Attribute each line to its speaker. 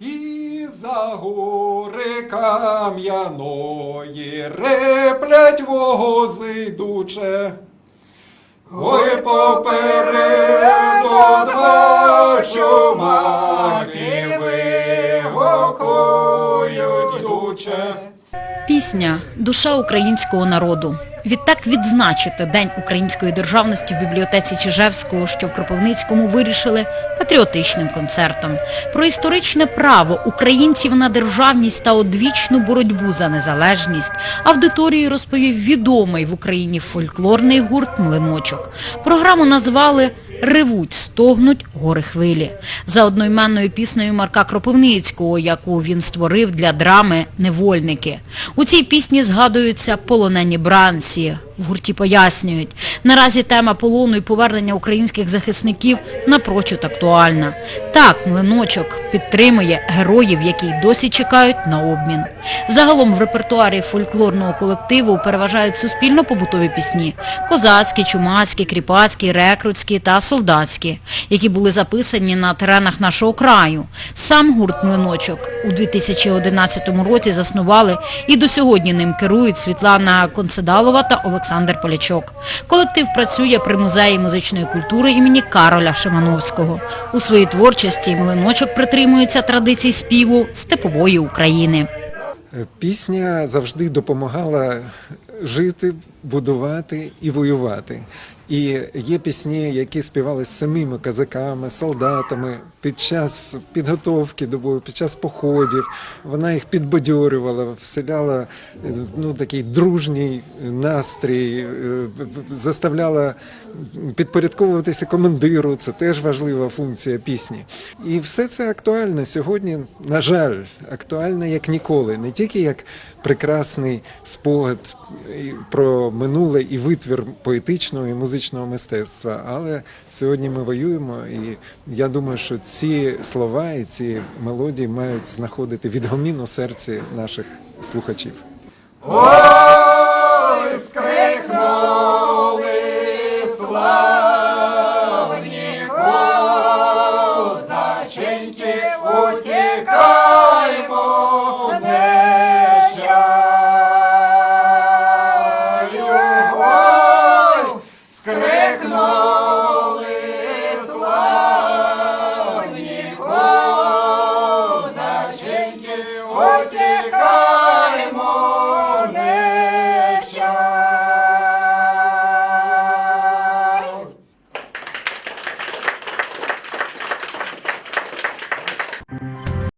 Speaker 1: І за гори кам'яної реплять вози йдуче. Ой, попереду два чумаки вигукують йдуче.
Speaker 2: Пісня душа українського народу. Відтак відзначити День української державності в бібліотеці Чижевського, що в Кропивницькому вирішили патріотичним концертом. Про історичне право українців на державність та одвічну боротьбу за незалежність аудиторії розповів відомий в Україні фольклорний гурт «Млиночок». Програму назвали Ревуть, стогнуть гори хвилі. За одноіменною піснею Марка Кропивницького, яку він створив для драми «Невольники». У цій пісні згадуються полонені бранці. В гурті пояснюють, наразі тема полону і повернення українських захисників напрочуд актуальна. Так, млиночок підтримує героїв, які досі чекають на обмін. Загалом в репертуарі фольклорного колективу переважають суспільно-побутові пісні – козацькі, чумацькі, кріпацькі, рекрутські та солдатські, які були записані на теренах нашого краю. Сам гурт «Млиночок» у 2011 році заснували і до сьогодні ним керують Світлана Концедалова та Олександр Полячок. Колектив працює при музеї музичної культури імені Кароля Шимановського. У своїй творчості «Млиночок» притримується традицій співу степової України.
Speaker 1: Пісня завжди допомагала жити, будувати і воювати. І є пісні, які співали самими козаками, солдатами під час підготовки до бою, під час походів. Вона їх підбадьорювала, вселяла е, ну, такий дружній настрій, е, заставляла підпорядковуватися командиру. Це теж важлива функція пісні. І все це актуально сьогодні, на жаль, актуально як ніколи, не тільки як прекрасний спогад про минуле і витвір поетичного і музичного мистецтва. Але сьогодні ми воюємо, і я думаю, що ці слова і ці мелодії мають знаходити відгомін у серці наших слухачів.